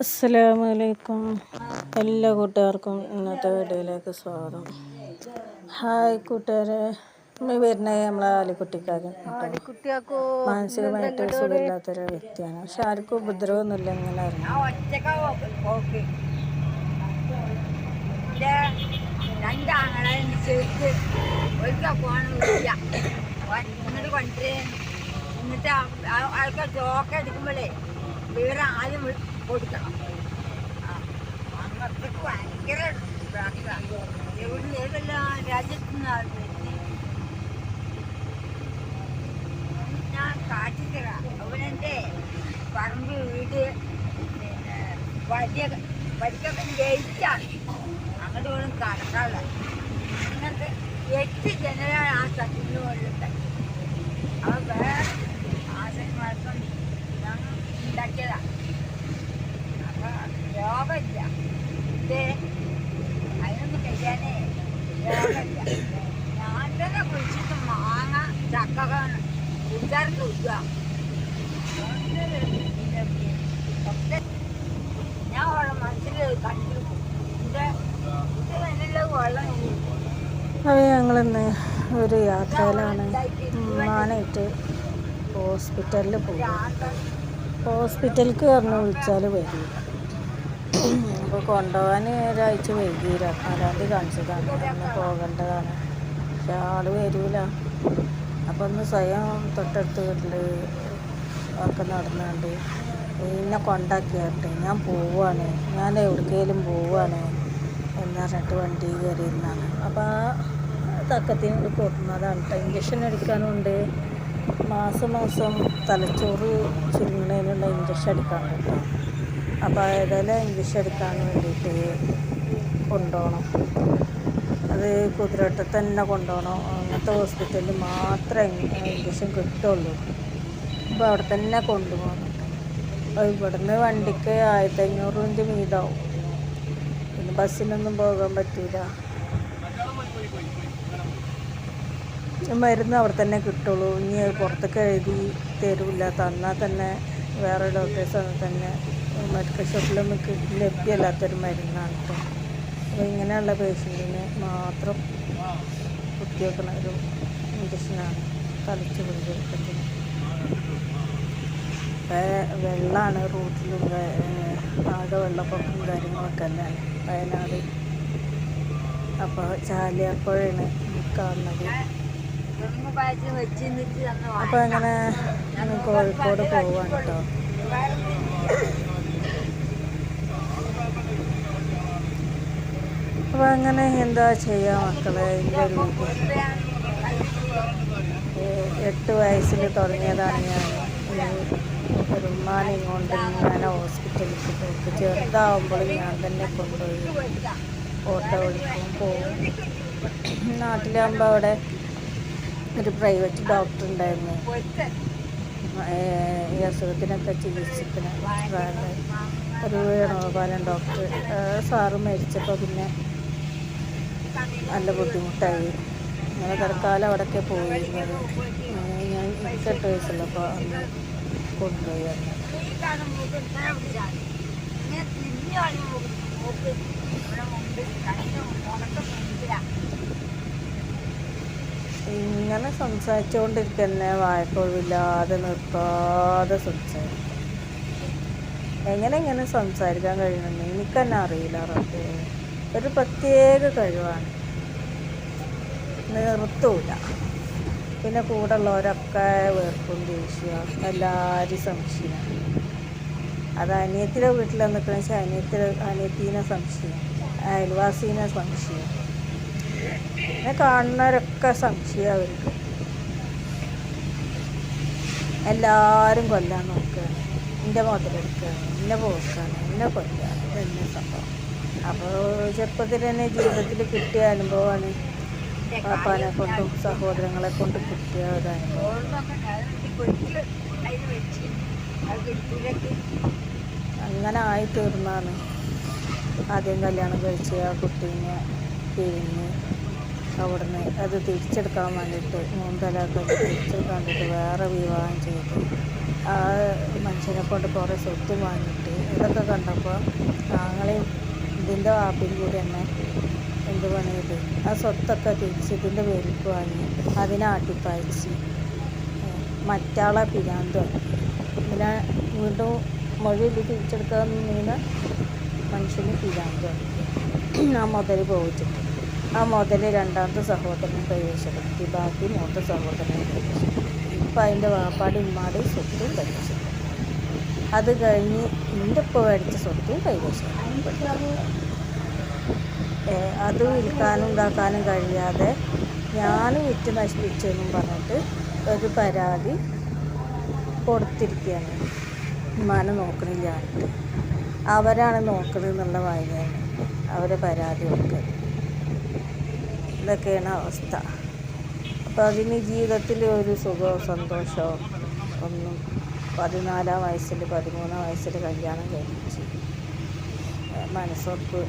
അസ്സലാമലൈക്കും. എല്ലാ കൂട്ടുകാർക്കും ഇന്നത്തെ വീഡിയോയിലേക്ക് സ്വാഗതം. ഹായ് കൂട്ടുകാരെ. നമ്മൾ വരുന്നത് നമ്മളെ ആലിക്കുട്ടിക്കാരൻ മാനസികമായിട്ട് സുഖമില്ലാത്തൊരു വ്യക്തിയാണ്. പക്ഷെ ആർക്കും ഉപദ്രവമൊന്നുമില്ല ഇങ്ങനെ എന്നിട്ട് കൊണ്ടുവരേ എന്നിട്ട് ആൾക്കാർ ചോക്ക എടുക്കുമ്പോഴേ വി- ഞാൻ വീട് വലിയ വരിക്കൊക്കെ ജയിച്ചാണ് അങ്ങോട്ട് വേണം അങ്ങനത്തെ എട്ട് ജനലാണ് ആ സത്യത്തിന് വേണ്ടിയിട്ട് അവൻ വേറെ ആശന്മാർക്കൊണ്ട് ഞാൻ ഉണ്ടാക്കിയതാ അപ്പൊ രോഗമില്ല ഇത് അതിനൊന്നും കഴിയാനേ രോഗമില്ല ഞാൻ തന്നെ കുഴിച്ചിട്ട് മാങ്ങ ചക്കകൾ കുടിച്ചാറിന് വിൽക്കുക ഞാൻ അവളെ മനസ്സിൽ കണ്ടു ഇത് ഇത് തന്നെയുള്ള വെള്ളം അത് ഞങ്ങളിന്ന് ഒരു യാത്രയിലാണ്. മാനായിട്ട് ഹോസ്പിറ്റലിൽ പോകും ഹോസ്പിറ്റലിലേക്ക് പറഞ്ഞു വിളിച്ചാൽ വരില്ല അപ്പോൾ കൊണ്ടുപോകാൻ ഒരാഴ്ച വൈകിയില്ല. നാലാം തീയതി കാണിച്ചതാണ്. അന്ന് പോകേണ്ടതാണ്. പക്ഷെ ആൾ വരില്ല അപ്പോൾ ഒന്ന് സ്വയം തൊട്ടടുത്ത് വീട്ടിൽ ഒക്കെ നടന്നുകൊണ്ട് എന്നെ കൊണ്ടാക്കിയാട്ടെ. ഞാൻ പോവാണ് ഞാൻ എവിടേക്കെങ്കിലും പോവാണ് എന്ന് പറഞ്ഞിട്ട് വണ്ടി കയറിയിരുന്നാണ് അപ്പോൾ ആ തക്കത്തിന് കൊടുക്കുന്നതാണ് കേട്ടോ ഇഞ്ചക്ഷൻ എടുക്കാനുണ്ട്. മാസം മാസം തലച്ചോറ് ചുരുങ്ങുന്നതിനുള്ള ഇഞ്ചക്ഷൻ എടുക്കാനുണ്ട് അപ്പോൾ ഏതായാലും ഇഞ്ചക്ഷൻ എടുക്കാൻ വേണ്ടിയിട്ട് കൊണ്ടുപോകണം അത് കുതിരവട്ടത്ത് തന്നെ കൊണ്ടുപോകണം അങ്ങനത്തെ ഹോസ്പിറ്റലിൽ മാത്രമേ ഇഞ്ചക്ഷൻ കിട്ടുള്ളൂ. അപ്പോൾ അവിടെ തന്നെ കൊണ്ടുപോകണം. അപ്പോൾ ഇവിടുന്ന് വണ്ടിക്ക് ആയിരത്തി അഞ്ഞൂറ് രൂപ മീതാവും പിന്നെ ബസ്സിനൊന്നും പോകാൻ പറ്റൂല. മരുന്ന് അവിടെ തന്നെ കിട്ടുള്ളൂ. ഇനി പുറത്തൊക്കെ എഴുതി തരില്ല. തന്നാൽ തന്നെ വേറെ ഡോക്ടേഴ്സ് തന്നെ മെഡിക്കൽ ഷോപ്പിലൊന്നും ലഭ്യമല്ലാത്തൊരു മരുന്നാണ് ഇപ്പം. അപ്പോൾ ഇങ്ങനെയുള്ള പേഷ്യന്റിന് മാത്രം കുത്തിവെക്കണ ഒരു ഇഞ്ചക്ഷനാണ് തലച്ച് പിടിച്ചെടുക്കുന്നത്. വെള്ളമാണ് റൂട്ടിലും ആകെ വെള്ളപ്പൊക്കം കാര്യങ്ങളൊക്കെ അല്ലേ വയനാട് അപ്പോൾ ചാലിയാപ്പുഴയാണ് കാണുന്നത്. അപ്പോൾ അങ്ങനെ കോഴിക്കോട് പോവാണ് കേട്ടോ അപ്പോൾ അങ്ങനെ എന്താ ചെയ്യുക മക്കളെ എന്റെ ഒരു എട്ട് വയസ്സിൽ തുടങ്ങിയതാണ് ഞാൻ. ഒരു ഉമ്മാനെയും കൊണ്ട് ഞാൻ ഹോസ്പിറ്റലിൽ പോയി. ചെറുതാവുമ്പോൾ ഞാൻ തന്നെ കൊണ്ടുപോയി. ഓട്ടോ ഓടിക്കും പോവും നാട്ടിലാകുമ്പോൾ അവിടെ ഒരു പ്രൈവറ്റ് ഡോക്ടർ ഉണ്ടായിരുന്നു. ഈ അസുഖത്തിനൊക്കെ ചികിത്സിക്കുന്ന ഒരു വേണുഗോപാലൻ ഡോക്ടർ സാറ് മരിച്ചപ്പോൾ പിന്നെ നല്ല ബുദ്ധിമുട്ടായി. അങ്ങനെ തൽക്കാലം അവിടെയൊക്കെ പോയിരുന്നത് ഞാൻ ഇരുപത്തെട്ട് വയസ്സുള്ളപ്പോൾ അന്ന് കൊണ്ടുപോയി ഇങ്ങനെ സംസാരിച്ചുകൊണ്ടിരിക്കന്നെ വായക്കൊഴിവില്ലാതെ നിർത്താതെ സംസാരിക്കും. എങ്ങനെ എങ്ങനെ സംസാരിക്കാൻ കഴിയണം എനിക്കെന്നെ അറിയില്ല റബ്ബേ. ഒരു പ്രത്യേക കഴിവാണ്. നിർത്തൂല. പിന്നെ കൂടെ ഉള്ളവരൊക്കെ വേർപ്പും ദേഷ്യ എല്ലാവരും സംശയം. അത് അനിയത്തിയുടെ വീട്ടിൽ നിൽക്കണമെന്ന് വെച്ചാൽ അനിയത്തിലെ അനിയത്തീനെ സംശയം. അയൽവാസീനെ സംശയം. എന്നെ കാണുന്നവരൊക്കെ സംശയം അവർക്ക്. എല്ലാവരും കൊല്ലാൻ നോക്കുകയാണ് എന്റെ മുതലെടുക്കുകയാണ് എന്നെ പോക്കാണ് എന്നെ കൊല്ലുകയാണ് എന്നെ സംഭവം? അപ്പോൾ ചെറുപ്പത്തിൽ തന്നെ ജീവിതത്തിൽ കിട്ടിയ അനുഭവമാണ് പാപ്പാനെ കൊണ്ടും സഹോദരങ്ങളെ കൊണ്ടും കിട്ടിയ ഒരു അനുഭവം അങ്ങനെ ആയി തീർന്നാണ് ആദ്യം കല്യാണം കഴിച്ച് ആ കുട്ടീനെ പിരിഞ്ഞ് അവിടുന്ന് അത് തിരിച്ചെടുക്കാൻ വേണ്ടിയിട്ട് മൂന്തലൊക്കെ തിരിച്ചെടുക്കാൻ വേണ്ടിയിട്ട് വേറെ വിവാഹം ചെയ്തു. ആ മനുഷ്യനെ കൊണ്ട് കുറേ സ്വത്ത് വാങ്ങിയിട്ട് ഇതൊക്കെ കണ്ടപ്പോൾ താങ്കളെയും ഇതിന്റെ ആപ്പിൽ കൂടി തന്നെ എന്ത് പണിയത്? ആ സ്വത്തൊക്കെ തിരിച്ച് ഇതിന്റെ പേരിക്ക് വാങ്ങി അതിനെ ആട്ടിപ്പായച്ച്. മറ്റാളെ പിരാന്തോ പിന്നെ വീണ്ടും മൊഴിയിൽ തിരിച്ചെടുക്കാൻ നിന്ന് മനുഷ്യന് പിരാന്ത്. ആ മുതൽ പോയിച്ചിട്ട് ആ മുതൽ രണ്ടാമത്തെ സഹോദരൻ കൈവശപ്പെടുത്തി ബാക്കി മൂത്ത സഹോദരൻ കൈവശപ്പെടുത്തി ഇപ്പം അതിന്റെ വാപ്പാടി ഉമ്മാടി സ്വത്തും കൈവശപ്പെടുത്തി അത് കഴിഞ്ഞ് എന്റെ ഇപ്പോൾ മേടിച്ച സ്വത്തും കൈവശപ്പെടുത്തി അത് വിൽക്കാനും ഉണ്ടാക്കാനും കഴിയാതെ ഞാൻ വിറ്റ് നശിപ്പിച്ചെന്നും പറഞ്ഞിട്ട് ഒരു പരാതി കൊടുത്തിരിക്കുകയാണ്. ഉമ്മാനെ നോക്കണില്ല. അവരാണ് നോക്കുന്നത് എന്നുള്ള വായനയാണ്. അവരെ പരാതി കൊടുക്കുക ഇതൊക്കെയാണ് അവസ്ഥ. അപ്പോൾ അതിന് ജീവിതത്തിൽ ഒരു സുഖമോ സന്തോഷമോ ഒന്നും പതിനാലാം വയസ്സിൽ പതിമൂന്നാം വയസ്സിൽ കല്യാണം കഴിച്ച് മനസ്സുറപ്പ്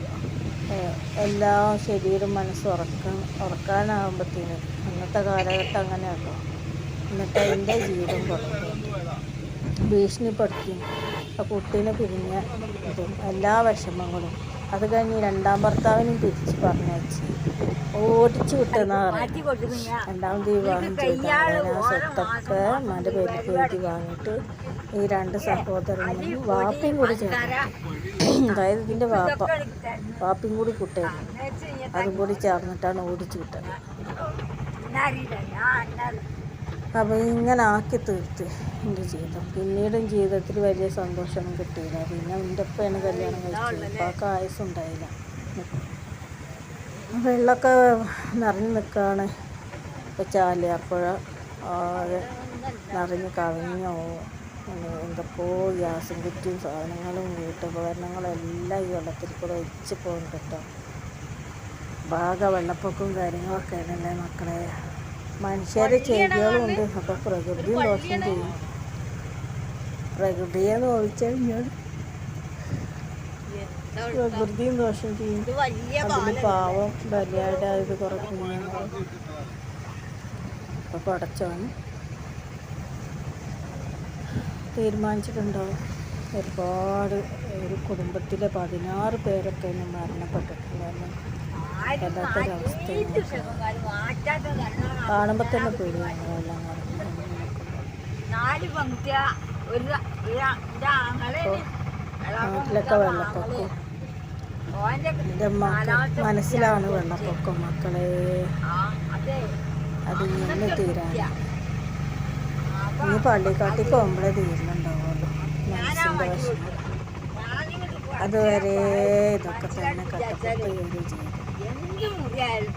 എല്ലാ ശരീരം മനസ്സ് ഉറക്കാൻ ഉറക്കാനാകുമ്പോഴത്തേന് അന്നത്തെ കാലഘട്ടം അങ്ങനെയാണല്ലോ എന്നിട്ട് അതിന്റെ ജീവിതം പുറത്തു ഭീഷണിപ്പെടുത്തി ആ കുട്ടീനെ പിരിഞ്ഞ ഇതും എല്ലാ വിഷമങ്ങളും അത് കഴിഞ്ഞ് രണ്ടാം ഭർത്താവിനും തിരിച്ച് പറഞ്ഞയച്ച്. ഓടിച്ചു വിട്ടെന്നാ പറയുന്നത് മാറ്റി കൊടുക്കുന്നു ഞാൻ രണ്ടാമത് വിവാഹം ചെയ്ത ആ സ്വത്തൊക്കെ അമ്മന്റെ പേരിൽ എഴുതി വാങ്ങിയിട്ട് ഈ രണ്ട് സഹോദരനും വാപ്പയും കൂടി ചേർന്നു അതായത് ഇതിന്റെ വാപ്പ വാപ്പയും കൂടി കുട്ടിയായിരുന്നു അതും കൂടി ചേർന്നിട്ടാണ് ഓടിച്ചു വിട്ടത്. അപ്പോൾ ഇങ്ങനെ ആക്കി തീർത്ത് എന്റെ ജീവിതം. പിന്നീടും ജീവിതത്തിൽ വലിയ സന്തോഷമൊന്നും കിട്ടിയില്ല. പിന്നെ എന്റെ ഉപ്പയാണ് കല്യാണം കഴിച്ചത്. ഉപ്പാക്ക് ഉണ്ടായില്ല. വെള്ളമൊക്കെ നിറഞ്ഞു നിൽക്കുകയാണ്. ഇപ്പോൾ ചാലിയാർപ്പുഴ ആകെ നിറഞ്ഞ് കവിഞ്ഞോ എന്തൊക്കെയോ ഗ്യാസും കുറ്റിയും സാധനങ്ങളും വീട്ടുപകരണങ്ങളും എല്ലാം ഈ വെള്ളത്തിൽ കൂടെ ഒഴിച്ച് പോകുന്നുണ്ട് കേട്ടോ. ഭാഗ വെള്ളപ്പൊക്കവും കാര്യങ്ങളൊക്കെ ആണല്ലേ മക്കളെ? മനുഷ്യരെ ചെയ്തികളും ഉണ്ട് അപ്പോൾ പ്രകൃതി ദോഷം ചെയ്യും. പ്രകൃതിയെ നോവിച്ചു കഴിഞ്ഞാൽ പ്രകൃതിയും ദോഷം ചെയ്യും. ഇത് അതിൽ പാവം ബലിയായിട്ട് കുറേ കുഞ്ഞുങ്ങൾ. അപ്പോൾ തീരുമാനിച്ചിട്ടുണ്ടാവും ഒരുപാട് ഒരു കുടുംബത്തിലെ പതിനാറ് പേരൊക്കെ ഇന്ന് മരണപ്പെട്ടിട്ടുണ്ടായിരുന്നു. വല്ലാത്തൊരവസ്ഥയാണ് കാണുമ്പോൾ തന്നെ പേടിയാണ് വെള്ളം നാല് പങ്ക്തിയ ഒരു നാട്ടിലൊക്കെ വെള്ളപ്പൊക്കം? എന്റെ മനസ്സിലാണ് വെള്ളപ്പൊക്കം മക്കളെ. അതെ. ഇന്ന് തീരാ ഇനി പള്ളിക്കാട്ടിൽ പോകുമ്പോഴേ തീരുന്നുണ്ടാവുള്ളൂ. മനസ്സിന്റെ വിഷമം അതുവരെ ഇതൊക്കെ തന്നെ കട്ടപ്പെട്ട് ജോലി ചെയ്തു എന്ത് മുറിയായാലും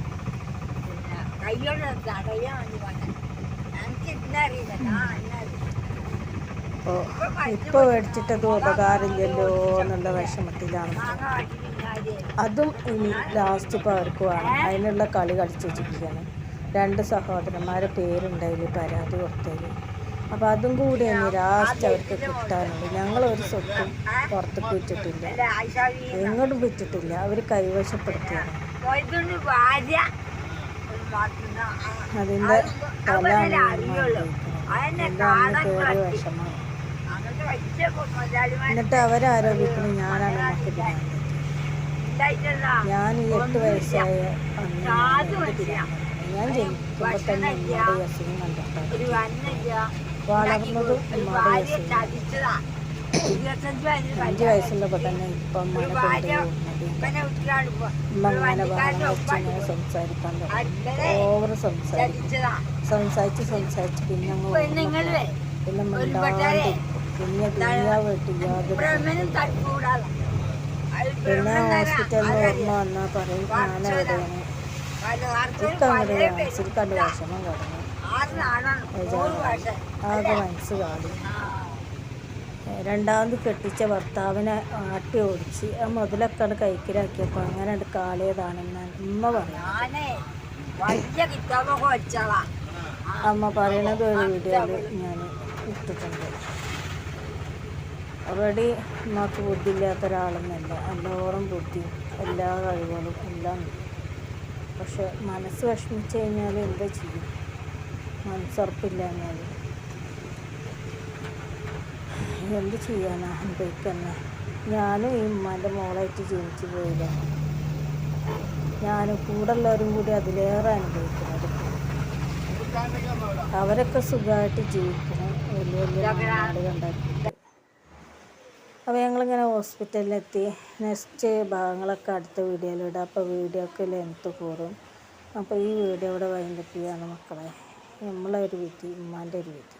പിന്നെ കയ്യോടെ തടയാൻ വേണ്ടി എനിക്ക് ഇന്നറിയില്ല ഇപ്പോൾ മേടിച്ചിട്ടത് ഉപകാരമില്ലല്ലോ എന്നുള്ള വിഷമത്തിലാണ്. അതും ഇനി ലാസ്റ്റ് ഇപ്പോൾ അവർക്ക് വേണം. അതിനുള്ള കളി കളിച്ചു വെച്ചിരിക്കുകയാണ്. രണ്ട് സഹോദരന്മാരെ പേരുണ്ടായില്ല? പരാതി കൊടുത്തതിൽ അപ്പോൾ അതും കൂടി ഇനി ലാസ്റ്റ് അവർക്ക് കിട്ടാനുണ്ട്. ഞങ്ങൾ ഒരു സ്വത്തും പുറത്തേക്ക് വിറ്റിട്ടില്ല. എങ്ങോട്ടും വിറ്റിട്ടില്ല. അവർ കൈവശപ്പെടുത്തിയാണ് മുതലാളിമാർ എന്നിട്ട് അവരാരോപിക്കുന്നു ഞാനാണ് ഞാൻ ഈ എട്ട് വയസ്സായ ഞാൻ ജനിക്കുമ്പോൾ തന്നെ അസുഖം കണ്ടിട്ടാണ് ഒരു വന്നില്ല വളർന്നതും അസുഖം അഞ്ച് വയസ്സുള്ളപ്പോൾ തന്നെ ഇപ്പം അങ്ങനെ ഇങ്ങനെ സംസാരിക്കാൻ ഓവർ സംസാരിക്കും. സംസാരിച്ച് സംസാരിച്ച് പിന്നെ അങ്ങ് പിന്നെ പിന്നെ ദുനിയാവ് വെട്ടി യാതൊരു ബ്രഹ്മനും തട്ടുകൂടാതെ അത് പിന്നെ ഹോസ്പിറ്റലിൽ ഓർമ്മ വന്നാൽ പറയും ഞാനവിടെയാണ് ഇക്കങ്ങോട്ട് മനസ്സിൽ കണ്ട് വിഷമം കടന്നു ആകെ മനസ്സ് കാടി. രണ്ടാമത് കെട്ടിച്ച ഭർത്താവിനെ ആട്ടി ഓടിച്ച് ആ മുതലൊക്കെ അത് കൈക്കിലാക്കിയപ്പോൾ അങ്ങനെ അത് കാളിയതാണെന്ന് ഉമ്മ വലിയ അമ്മ പറയണത് ഒരു വീഡിയോയിൽ ഞാൻ ഇട്ടിട്ടുണ്ട്. ഓൾറെഡി ഉമ്മക്ക് ബുദ്ധിയില്ലാത്ത ഒരാളൊന്നുമല്ല എല്ലോറും ബുദ്ധി എല്ലാ കഴിവുകളും എല്ലാം പക്ഷെ മനസ്സ് വിഷമിച്ച് കഴിഞ്ഞാൽ എന്താ ചെയ്യും? മനസ്സുറപ്പില്ല എന്നാൽ എന്ത് ചെയ്യാനാ? അനുഭവിക്കന്നെ ഞാനും ഈ ഉമ്മാന്റെ മോളായിട്ട് ജീവിച്ചു പോയില്ല ഞാനും കൂടെ എല്ലാവരും കൂടി അതിലേറെ അനുഭവിക്കുന്നത്. അവരൊക്കെ സുഖമായിട്ട് ജീവിക്കണം വലിയ വലിയ നാട് കണ്ടാക്കിയിട്ട് അപ്പോൾ ഞങ്ങളിങ്ങനെ ഹോസ്പിറ്റലിലെത്തി. നെക്സ്റ്റ് ഭാഗങ്ങളൊക്കെ അടുത്ത വീഡിയോയിലിടാം അപ്പോൾ വീഡിയോ ഒക്കെ ലെങ്ത്ത് കൂടും. അപ്പോൾ ഈ വീഡിയോ ഇവിടെ വൈൻഡപ്പ് ചെയ്യാണ് മക്കളെ. നമ്മളെ ഒരു വിധി ഉമ്മാന്റെ ഒരു വിധി.